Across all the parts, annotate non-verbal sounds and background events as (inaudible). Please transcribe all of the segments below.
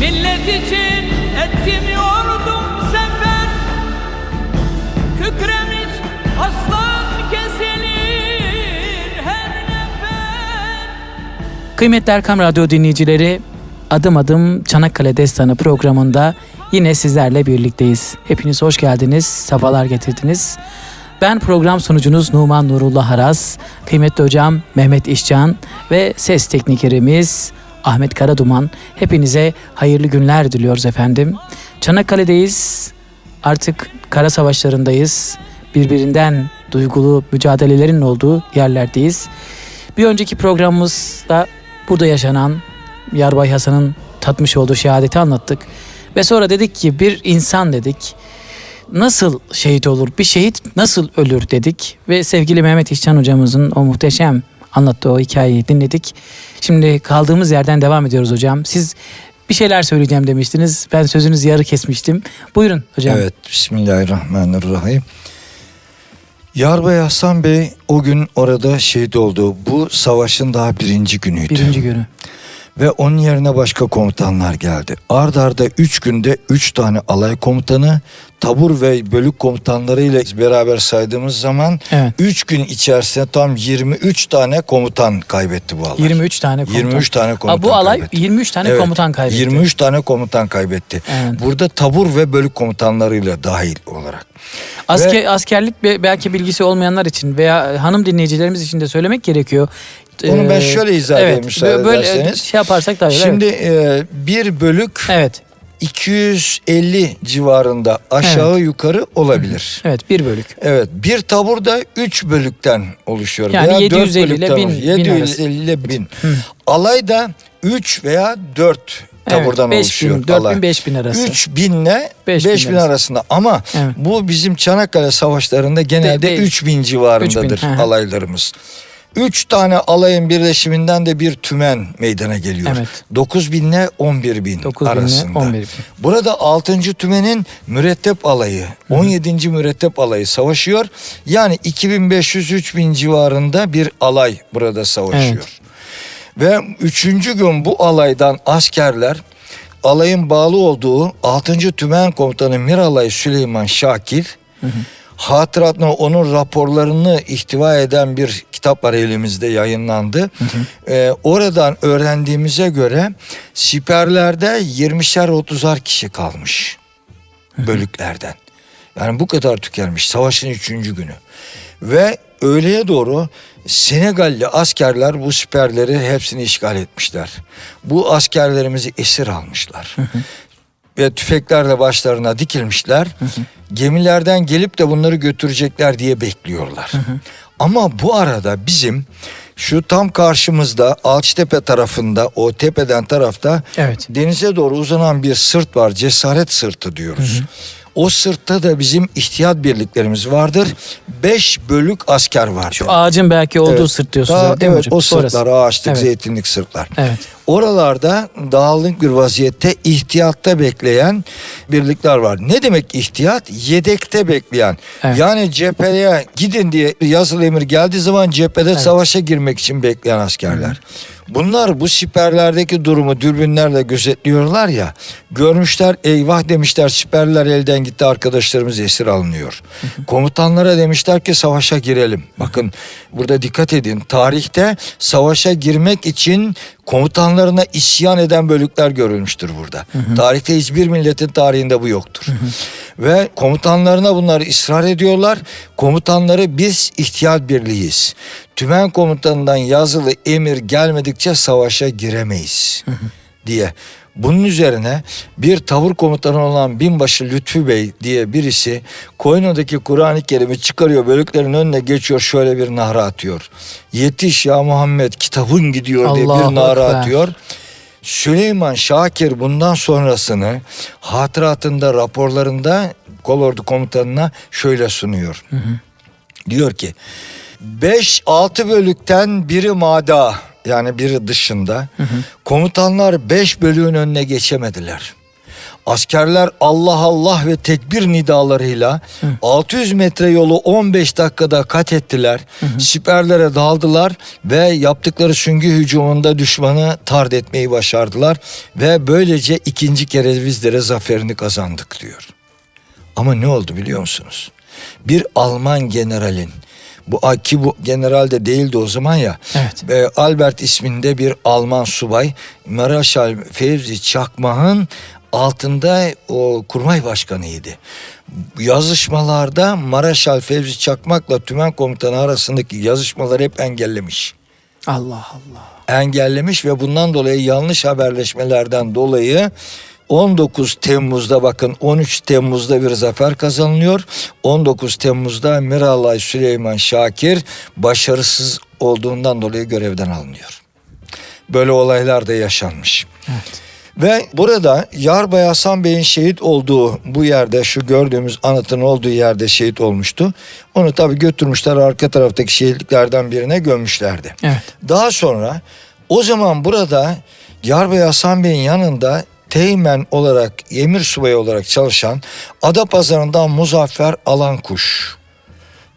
Millet için ettim yordum sefer Kükremiş aslan kesilir her nefer Kıymetli Erkam Radyo dinleyicileri, Adım Adım Çanakkale Destanı programında yine sizlerle birlikteyiz. Hepiniz hoş geldiniz, sefalar getirdiniz. Ben program sunucunuz Numan Nurullah Haras, kıymetli hocam Mehmet İşcan ve ses teknikerimiz Ahmet Karaduman. Hepinize hayırlı günler diliyoruz efendim. Çanakkale'deyiz, artık kara savaşlarındayız. Birbirinden duygulu mücadelelerin olduğu yerlerdeyiz. Bir önceki programımızda burada yaşanan Yarbay Hasan'ın tatmış olduğu şehadeti anlattık. Ve sonra dedik ki bir insan dedik nasıl şehit olur, bir şehit nasıl ölür dedik. Ve sevgili Mehmet İşcan hocamızın o muhteşem anlattığı o hikayeyi dinledik. Şimdi kaldığımız yerden devam ediyoruz hocam. Siz bir şeyler söyleyeceğim demiştiniz. Ben sözünüzü yarı kesmiştim. Buyurun hocam. Evet, Bismillahirrahmanirrahim. Yarbay Hasan Bey o gün orada şehit oldu. Bu savaşın daha birinci günüydü. Birinci günü. Ve onun yerine başka komutanlar geldi. Ard arda üç günde üç tane alay komutanı, tabur ve bölük komutanlarıyla beraber saydığımız zaman Evet. üç gün içerisinde tam 23 tane komutan kaybetti bu alay. 23 tane komutan. 23 tane komutan Aa, bu alay kaybetti. 23 tane Evet, komutan kaybetti. 23 tane komutan kaybetti. Evet. Burada tabur ve bölük komutanlarıyla dahil olarak. Asker, askerlik be- belki bilgisi olmayanlar için veya hanım dinleyicilerimiz için de söylemek gerekiyor. Ben Ee, şöyle izah edeyim müsaade bö- böyle ederseniz. şey yaparsak daha iyi. Şimdi e, bir bölük evet. 250 civarında aşağı yukarı olabilir. Evet bir bölük. Evet bir tabur da 3 bölükten oluşuyor. Yani veya 750 dört ile bölükten bin- oluşuyor. bin 750 ile 1000. Alay da 3 veya 4 taburdan evet, oluşuyor 5000, alay. 4000 5000 arası. 3000 ile 5000 5000 arası. arasında ama Evet. bu bizim Çanakkale savaşlarında genelde De- değil. 3000 civarındadır 3000, hı hı. 3 tane alayın birleşiminden de bir tümen meydana geliyor. Evet. 9000 ile 11000 9 binle arasında. 11 bin. Burada 6. tümenin mürettep alayı, 17. mürettep alayı savaşıyor. Yani 2500-3000 civarında bir alay burada savaşıyor. Ve üçüncü gün bu alaydan askerler alayın bağlı olduğu 6. Tümen Komutanı Miralay Süleyman Şakir hatıratını onun raporlarını ihtiva eden bir kitap var elimizde yayınlandı. Ee, oradan öğrendiğimize göre siperlerde 20'şer 30'ar kişi kalmış bölüklerden. Yani bu kadar tükenmiş savaşın üçüncü günü. Ve öğleye doğru Senegalli askerler bu siperleri hepsini işgal etmişler. Bu askerlerimizi esir almışlar. Ve tüfeklerle başlarına dikilmişler. Gemilerden gelip de bunları götürecekler diye bekliyorlar. Ama bu arada bizim şu tam karşımızda Alçıtepe tarafında o tepeden tarafta Evet. denize doğru uzanan bir sırt var. Cesaret sırtı diyoruz. O sırtta da bizim ihtiyat birliklerimiz vardır. Beş bölük asker vardır. Şu ağacın belki olduğu Evet. sırt diyorsunuz Daha- evet, değil mi evet, hocam? o sırtlar Orası. ağaçlık, Evet. zeytinlik sırtlar. Evet. Oralarda dağınık bir vaziyette ihtiyatta bekleyen birlikler var. Ne demek ihtiyat? Yedekte bekleyen. Evet. Yani cepheye gidin diye yazılı emir geldiği zaman cephede savaşa girmek için bekleyen askerler. Bunlar bu siperlerdeki durumu dürbünlerle gözetliyorlar ya. Görmüşler eyvah demişler siperler elden gitti arkadaşlarımız esir alınıyor. (laughs) Komutanlara demişler ki savaşa girelim. Bakın burada dikkat edin. Tarihte savaşa girmek için komutanlarına isyan eden bölükler görülmüştür burada. Tarihte hiçbir milletin tarihinde bu yoktur. Ve komutanlarına bunlar ısrar ediyorlar. Komutanları biz ihtiyat birliğiyiz. Tümen komutanından yazılı emir gelmedikçe savaşa giremeyiz diye. Bunun üzerine bir tavır komutanı olan binbaşı Lütfü Bey diye birisi Koyunlu'daki Kur'an-ı Kerim'i çıkarıyor bölüklerin önüne geçiyor şöyle bir nara atıyor. Yetiş ya Muhammed kitabın gidiyor diye Allahu bir nara Ekber. atıyor. Süleyman Şakir bundan sonrasını hatıratında raporlarında kolordu komutanına şöyle sunuyor. Diyor ki 5-6 bölükten biri mada yani biri dışında komutanlar 5 bölüğün önüne geçemediler. Askerler Allah Allah ve tekbir nidalarıyla 600 metre yolu 15 dakikada kat ettiler. Siperlere daldılar ve yaptıkları süngü hücumunda düşmanı tard etmeyi başardılar. Ve böylece ikinci kere bizlere zaferini kazandık diyor. Ama ne oldu biliyor musunuz? Bir Alman generalin bu ki bu general de değildi o zaman ya. Evet. e, Albert isminde bir Alman subay Maraşal Fevzi Çakmak'ın altında o kurmay başkanıydı. Yazışmalarda Maraşal Fevzi Çakmak'la tümen komutanı arasındaki yazışmaları hep engellemiş Allah Allah. engellemiş ve bundan dolayı yanlış haberleşmelerden dolayı 19 Temmuz'da bakın 13 Temmuz'da bir zafer kazanılıyor. 19 Temmuz'da Miralay Süleyman Şakir başarısız olduğundan dolayı görevden alınıyor. Böyle olaylar da yaşanmış. Evet. Ve burada Yarbay Hasan Bey'in şehit olduğu bu yerde şu gördüğümüz anıtın olduğu yerde şehit olmuştu. Onu tabii götürmüşler arka taraftaki şehitliklerden birine gömmüşlerdi. Evet. Daha sonra o zaman burada Yarbay Hasan Bey'in yanında teğmen olarak, emir subayı olarak çalışan Adapazarı'ndan Muzaffer Alankuş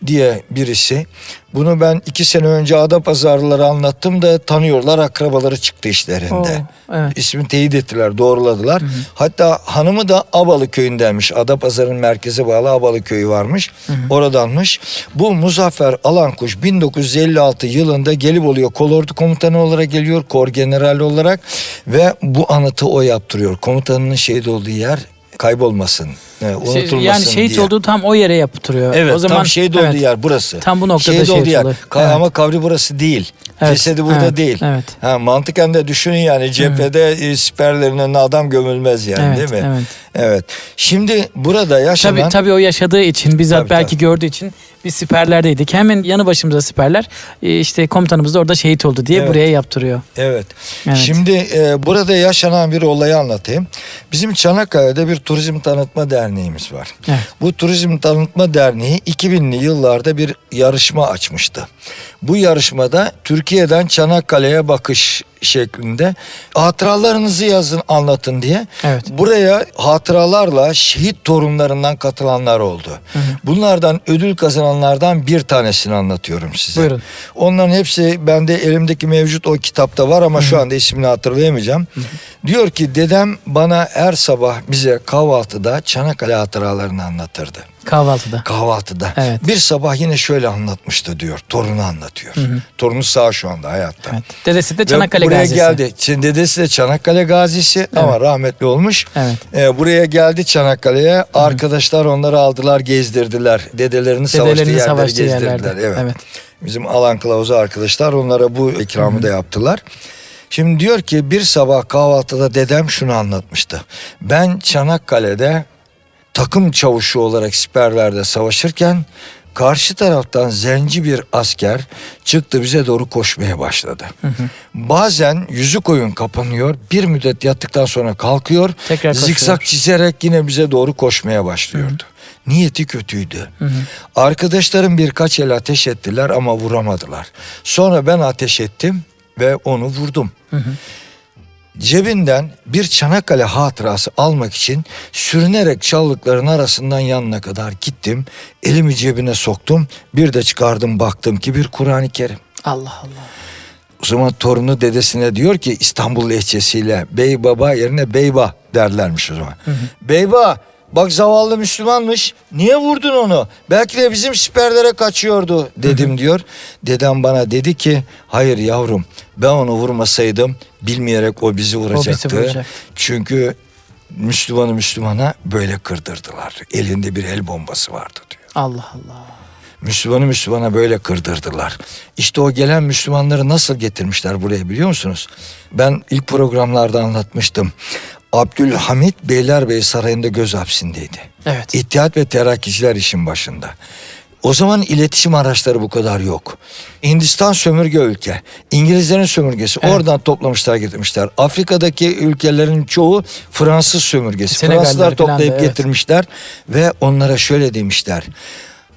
diye birisi. Bunu ben iki sene önce Adapazarlılara anlattım da tanıyorlar akrabaları çıktı işlerinde. Oo, evet. İsmi teyit ettiler, doğruladılar. Hatta hanımı da Abalı köyündenmiş. Adapazarı'nın merkeze bağlı Abalı köyü varmış. Oradanmış. Bu Muzaffer Alankuş 1956 yılında Gelibolu'ya kolordu komutanı olarak geliyor. Kor generali olarak ve bu anıtı o yaptırıyor. Komutanının şehit olduğu yer kaybolmasın. e, unutulmasın yani şehit diye. olduğu tam o yere yaptırıyor. Evet o zaman tam şehit evet. olduğu yer burası. Tam bu noktada şehit şehit olduğu yer. Ka- Evet. Ama kavri burası değil. Evet, Cesedi burada evet, değil. evet. Ha, mantıken de düşünün yani cephede e, siperlerin önüne adam gömülmez yani Evet, değil mi? evet. Evet. Şimdi burada yaşanan Tabii tabii o yaşadığı için bizzat Tabii, belki tabii. gördüğü için biz siperlerdeydik. Hemen yanı başımızda siperler. Ee, işte komutanımız da orada şehit oldu diye Evet. buraya yaptırıyor. Evet. Evet. Şimdi e, burada yaşanan bir olayı anlatayım. Bizim Çanakkale'de bir turizm tanıtma derneğimiz var. Evet. Bu turizm tanıtma derneği 2000'li yıllarda bir yarışma açmıştı. Bu yarışmada Türkiye'den Çanakkale'ye bakış şeklinde hatıralarınızı yazın anlatın diye Evet. buraya hatıralarla şehit torunlarından katılanlar oldu. Bunlardan ödül kazananlardan bir tanesini anlatıyorum size. Buyurun. Onların hepsi bende elimdeki mevcut o kitapta var ama şu anda ismini hatırlayamayacağım. Diyor ki dedem bana her sabah bize kahvaltıda Çanakkale hatıralarını anlatırdı. Kahvaltıda. Kahvaltıda. Evet. Bir sabah yine şöyle anlatmıştı diyor. Torunu anlatıyor. Torunu sağ şu anda hayatta. Evet. Dedesi de Ve Çanakkale buraya gazisi. geldi. Çin dedesi de Çanakkale gazisi ama rahmetli olmuş. Evet. Ee, buraya geldi Çanakkale'ye. Arkadaşlar onları aldılar, gezdirdiler. Dedelerini savaştığı Dedelerinin yerleri savaştığı gezdirdiler. yerlerde. Evet. Evet. Bizim alan kılavuzu arkadaşlar onlara bu ikramı da yaptılar. Şimdi diyor ki bir sabah kahvaltıda dedem şunu anlatmıştı. Ben Çanakkale'de takım çavuşu olarak siperlerde savaşırken karşı taraftan zenci bir asker çıktı bize doğru koşmaya başladı. Bazen yüzü koyun kapanıyor bir müddet yattıktan sonra kalkıyor Tekrar koşuyor. zikzak çizerek yine bize doğru koşmaya başlıyordu. Niyeti kötüydü. Arkadaşlarım birkaç el ateş ettiler ama vuramadılar. Sonra ben ateş ettim ve onu vurdum. Cebinden bir Çanakkale hatırası almak için sürünerek çallıkların arasından yanına kadar gittim. Elimi cebine soktum. Bir de çıkardım baktım ki bir Kur'an-ı Kerim. Allah Allah. O zaman torunu dedesine diyor ki İstanbul lehçesiyle bey baba yerine beyba derlermiş o zaman. Beyba bak zavallı Müslümanmış niye vurdun onu? Belki de bizim siperlere kaçıyordu dedim diyor. Dedem bana dedi ki hayır yavrum ben onu vurmasaydım bilmeyerek o bizi vuracaktı. vuracak. Çünkü Müslümanı Müslümana böyle kırdırdılar. Elinde bir el bombası vardı diyor. Allah Allah. Müslümanı Müslümana böyle kırdırdılar. İşte o gelen Müslümanları nasıl getirmişler buraya biliyor musunuz? Ben ilk programlarda anlatmıştım. Abdülhamit Beylerbeyi Sarayı'nda göz hapsindeydi. Evet. İttihat ve Terakkiciler işin başında. O zaman iletişim araçları bu kadar yok. Hindistan sömürge ülke. İngilizlerin sömürgesi. Evet. Oradan toplamışlar getirmişler. Afrika'daki ülkelerin çoğu Fransız sömürgesi. Senegaller Fransızlar falan da, toplayıp evet. getirmişler ve onlara şöyle demişler.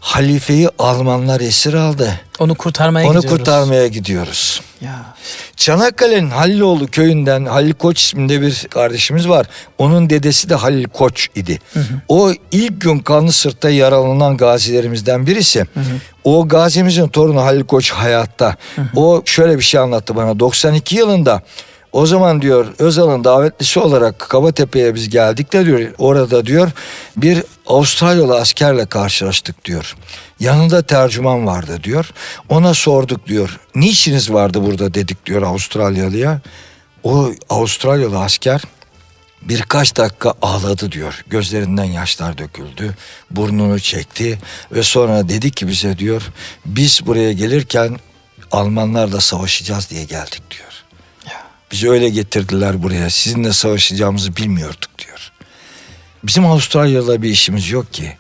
Halifeyi Almanlar esir aldı. Onu kurtarmaya Onu gidiyoruz. kurtarmaya gidiyoruz. Ya. Çanakkale'nin Haliloğlu köyünden Halil Koç isminde bir kardeşimiz var. Onun dedesi de Halil Koç idi. O ilk gün kanlı sırtta yaralanan gazilerimizden birisi. O gazimizin torunu Halil Koç hayatta. O şöyle bir şey anlattı bana. 92 yılında o zaman diyor Özal'ın davetlisi olarak Kabatepe'ye biz geldik de diyor orada diyor bir Avustralyalı askerle karşılaştık diyor. Yanında tercüman vardı diyor. Ona sorduk diyor. Niçiniz vardı burada dedik diyor Avustralyalıya. O Avustralyalı asker birkaç dakika ağladı diyor. Gözlerinden yaşlar döküldü. Burnunu çekti ve sonra dedi ki bize diyor biz buraya gelirken Almanlarla savaşacağız diye geldik diyor. Bizi öyle getirdiler buraya. Sizinle savaşacağımızı bilmiyorduk diyor. Bizim Avustralya'da bir işimiz yok ki.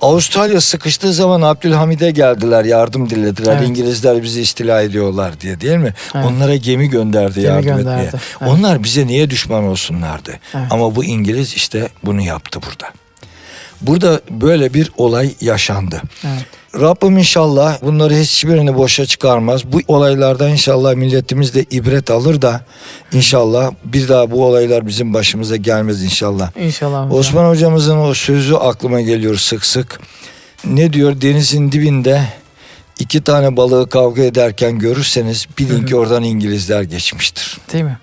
Avustralya sıkıştığı zaman Abdülhamid'e geldiler yardım dilediler. Evet. İngilizler bizi istila ediyorlar diye değil mi? Evet. Onlara gemi gönderdi Gemi yardım gönderdi, etmeye. evet. Onlar bize niye düşman olsunlardı? Evet. Ama bu İngiliz işte bunu yaptı burada. Burada böyle bir olay yaşandı. Evet. Rabbim inşallah bunları hiçbirini boşa çıkarmaz. Bu olaylardan inşallah milletimiz de ibret alır da inşallah bir daha bu olaylar bizim başımıza gelmez inşallah. İnşallah hocam. Osman hocamızın o sözü aklıma geliyor sık sık. Ne diyor denizin dibinde iki tane balığı kavga ederken görürseniz bilin ki oradan İngilizler geçmiştir. Değil mi?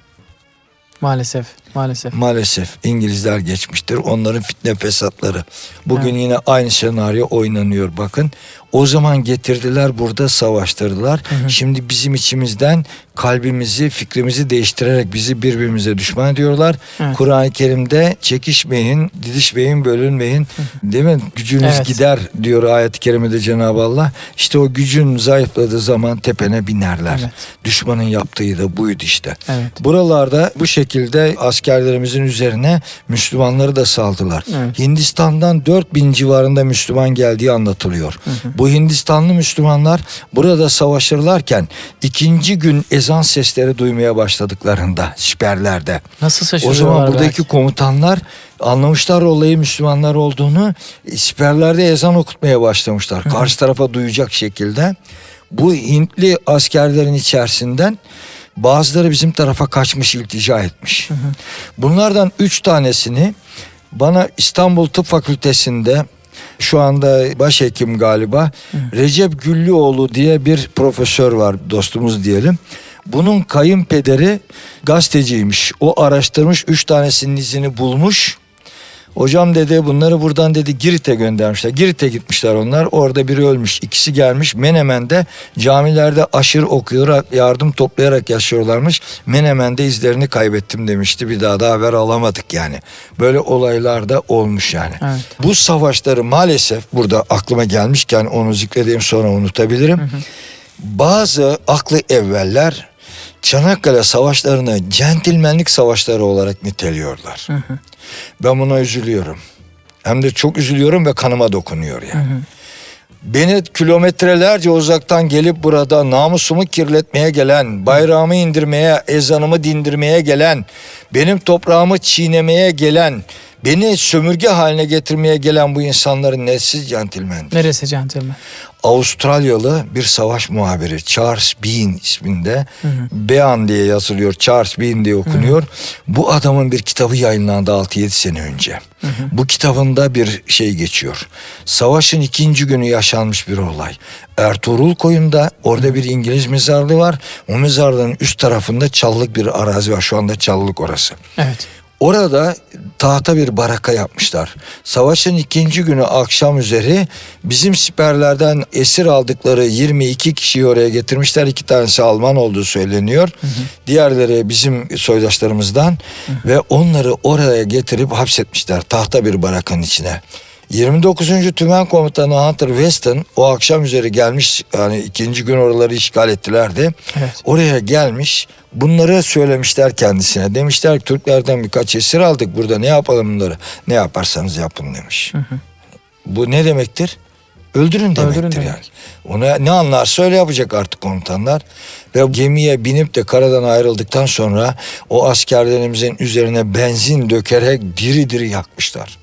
Maalesef. Maalesef. Maalesef İngilizler geçmiştir. Onların fitne fesatları. Bugün yine aynı senaryo oynanıyor bakın. O zaman getirdiler burada savaştırdılar. Şimdi bizim içimizden kalbimizi, fikrimizi değiştirerek bizi birbirimize düşman ediyorlar. Evet. Kur'an-ı Kerim'de çekişmeyin, didişmeyin, bölünmeyin. Değil mi? Gücünüz Evet. gider diyor ayet-i kerimede Cenab-ı Allah. İşte o gücün zayıfladığı zaman tepene binerler. Evet. Düşmanın yaptığı da buydu işte. Evet. Buralarda bu şekilde askerlerimizin üzerine Müslümanları da saldılar. Evet. Hindistan'dan 4000 civarında Müslüman geldiği anlatılıyor. Bu Hindistanlı Müslümanlar burada savaşırlarken ikinci gün ezan sesleri duymaya başladıklarında siperlerde. Nasıl O şaşırıyorlar zaman buradaki belki. komutanlar anlamışlar olayı Müslümanlar olduğunu siperlerde ezan okutmaya başlamışlar. Karşı tarafa duyacak şekilde. Bu Hintli askerlerin içerisinden bazıları bizim tarafa kaçmış iltica etmiş. Bunlardan üç tanesini bana İstanbul Tıp Fakültesi'nde şu anda başhekim galiba Recep Güllüoğlu diye bir profesör var dostumuz diyelim. Bunun kayınpederi gazeteciymiş. O araştırmış üç tanesinin izini bulmuş. Hocam dedi bunları buradan dedi Girit'e göndermişler. Girit'e gitmişler onlar. Orada biri ölmüş. ikisi gelmiş. Menemen'de camilerde aşırı okuyarak yardım toplayarak yaşıyorlarmış. Menemen'de izlerini kaybettim demişti. Bir daha da haber alamadık yani. Böyle olaylar da olmuş yani. Evet. Bu savaşları maalesef burada aklıma gelmişken onu zikredeyim sonra unutabilirim. Bazı aklı evveller Çanakkale savaşlarını centilmenlik savaşları olarak niteliyorlar. Ben buna üzülüyorum. Hem de çok üzülüyorum ve kanıma dokunuyor yani. Beni kilometrelerce uzaktan gelip burada namusumu kirletmeye gelen, bayrağımı indirmeye, ezanımı dindirmeye gelen, benim toprağımı çiğnemeye gelen, beni sömürge haline getirmeye gelen bu insanların nesiz centilmen. Neresi centilmen? Avustralyalı bir savaş muhabiri Charles Bean isminde Bean diye yazılıyor Charles Bean diye okunuyor. Bu adamın bir kitabı yayınlandı 6-7 sene önce. Bu kitabında bir şey geçiyor. Savaşın ikinci günü yaşanmış bir olay. Ertuğrul koyunda orada bir İngiliz mezarlığı var. O mezarlığın üst tarafında çalılık bir arazi var. Şu anda çalılık orası. Evet. Orada tahta bir baraka yapmışlar. Savaşın ikinci günü akşam üzeri bizim siperlerden esir aldıkları 22 kişiyi oraya getirmişler. İki tanesi Alman olduğu söyleniyor. Diğerleri bizim soydaşlarımızdan ve onları oraya getirip hapsetmişler tahta bir barakanın içine. 29. Tümen Komutanı Hunter Weston o akşam üzeri gelmiş yani ikinci gün oraları işgal ettilerdi. Evet. Oraya gelmiş bunları söylemişler kendisine. Demişler ki Türklerden birkaç esir aldık burada ne yapalım bunları. Ne yaparsanız yapın demiş. Bu ne demektir? Öldürün demektir Öldürün demek. yani. Ona ne anlarsa öyle yapacak artık komutanlar. Ve gemiye binip de karadan ayrıldıktan sonra o askerlerimizin üzerine benzin dökerek diri diri yakmışlar.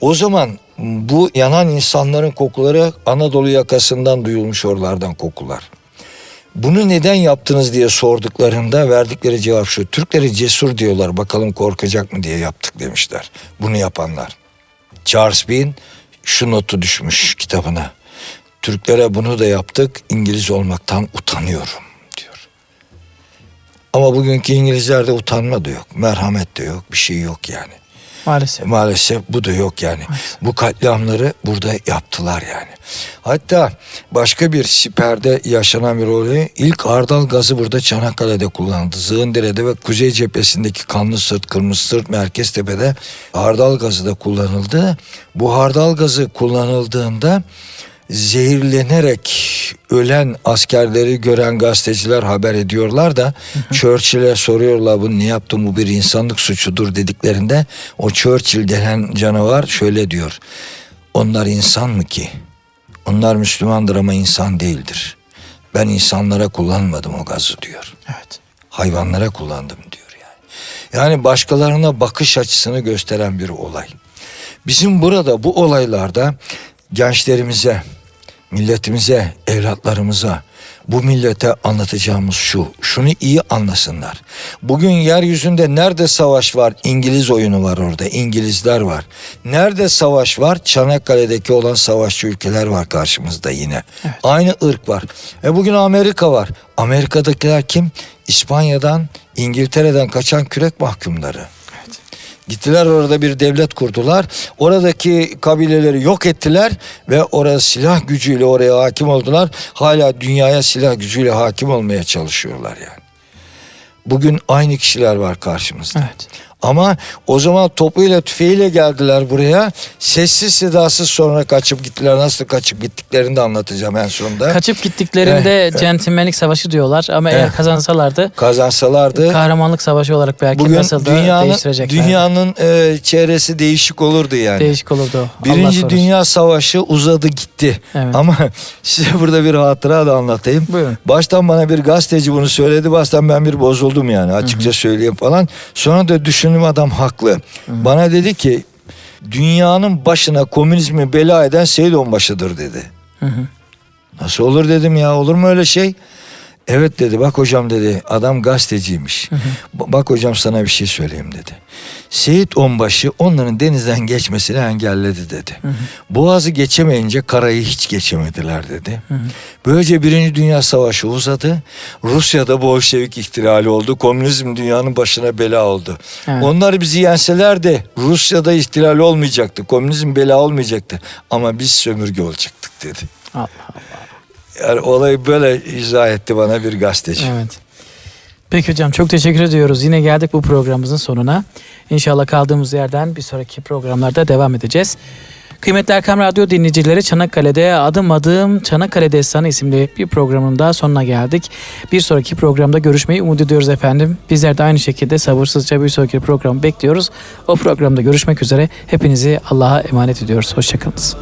O zaman bu yanan insanların kokuları Anadolu yakasından duyulmuş oralardan kokular. Bunu neden yaptınız diye sorduklarında verdikleri cevap şu. Türkleri cesur diyorlar bakalım korkacak mı diye yaptık demişler. Bunu yapanlar. Charles Bean şu notu düşmüş kitabına. Türklere bunu da yaptık İngiliz olmaktan utanıyorum diyor. Ama bugünkü İngilizlerde utanma da yok. Merhamet de yok. Bir şey yok yani. Maalesef. Maalesef bu da yok yani. Bu katliamları burada yaptılar yani. Hatta başka bir siperde yaşanan bir olay ilk hardal gazı burada Çanakkale'de kullanıldı. Zığındere'de ve Kuzey cephesindeki Kanlı Sırt, Kırmızı Sırt, Merkeztepe'de hardal gazı da kullanıldı. Bu hardal gazı kullanıldığında zehirlenerek ölen askerleri gören gazeteciler haber ediyorlar da Churchill'e soruyorlar bunu ne yaptın bu bir insanlık suçudur dediklerinde o Churchill denen canavar şöyle diyor. Onlar insan mı ki? Onlar Müslümandır ama insan değildir. Ben insanlara kullanmadım o gazı diyor. Evet. Hayvanlara kullandım diyor yani. Yani başkalarına bakış açısını gösteren bir olay. Bizim burada bu olaylarda gençlerimize, milletimize, evlatlarımıza, bu millete anlatacağımız şu, şunu iyi anlasınlar. Bugün yeryüzünde nerede savaş var? İngiliz oyunu var orada, İngilizler var. Nerede savaş var? Çanakkale'deki olan savaşçı ülkeler var karşımızda yine. Aynı ırk var. E bugün Amerika var. Amerika'dakiler kim? İspanya'dan, İngiltere'den kaçan kürek mahkumları. Gittiler orada bir devlet kurdular. Oradaki kabileleri yok ettiler ve orada silah gücüyle oraya hakim oldular. Hala dünyaya silah gücüyle hakim olmaya çalışıyorlar yani. Bugün aynı kişiler var karşımızda. Evet. Ama o zaman topuyla tüfeğiyle geldiler buraya. Sessiz sedasız sonra kaçıp gittiler. Nasıl kaçıp gittiklerini de anlatacağım en sonunda. Kaçıp gittiklerinde centilmenlik savaşı diyorlar ama eğer Evet. kazansalardı Kazansalardı kahramanlık savaşı olarak belki bugün nasıl da dünyanın, değiştirecekler. dünyanın e, çehresi değişik olurdu yani. Değişik olurdu. Allah Birinci korusun. Dünya Savaşı uzadı gitti. Evet. Ama (laughs) size burada bir hatıra da anlatayım. Buyurun. Baştan bana bir gazeteci bunu söyledi. Baştan ben bir bozuldum yani açıkça söyleyeyim falan. Sonra da düşündüm adam haklı. Bana dedi ki dünyanın başına komünizmi bela eden Seyit Onbaşı'dır dedi. Hı hı. Nasıl olur dedim ya olur mu öyle şey? Evet dedi bak hocam dedi adam gazeteciymiş. Ba- Bak hocam sana bir şey söyleyeyim dedi. Seyit Onbaşı onların denizden geçmesini engelledi dedi. Boğazı geçemeyince karayı hiç geçemediler dedi. Böylece Birinci Dünya Savaşı uzadı. Rusya'da Bolşevik ihtilali oldu. Komünizm dünyanın başına bela oldu. Evet. Onlar bizi yenseler de Rusya'da ihtilal olmayacaktı. Komünizm bela olmayacaktı. Ama biz sömürge olacaktık dedi. Allah. Yani olayı böyle izah etti bana bir gazeteci. Evet. Peki hocam çok teşekkür ediyoruz. Yine geldik bu programımızın sonuna. İnşallah kaldığımız yerden bir sonraki programlarda devam edeceğiz. Kıymetli Erkam Radyo dinleyicileri Çanakkale'de Adım Adım Çanakkale Destanı isimli bir programın daha sonuna geldik. Bir sonraki programda görüşmeyi umut ediyoruz efendim. Bizler de aynı şekilde sabırsızca bir sonraki programı bekliyoruz. O programda görüşmek üzere. Hepinizi Allah'a emanet ediyoruz. Hoşçakalınız.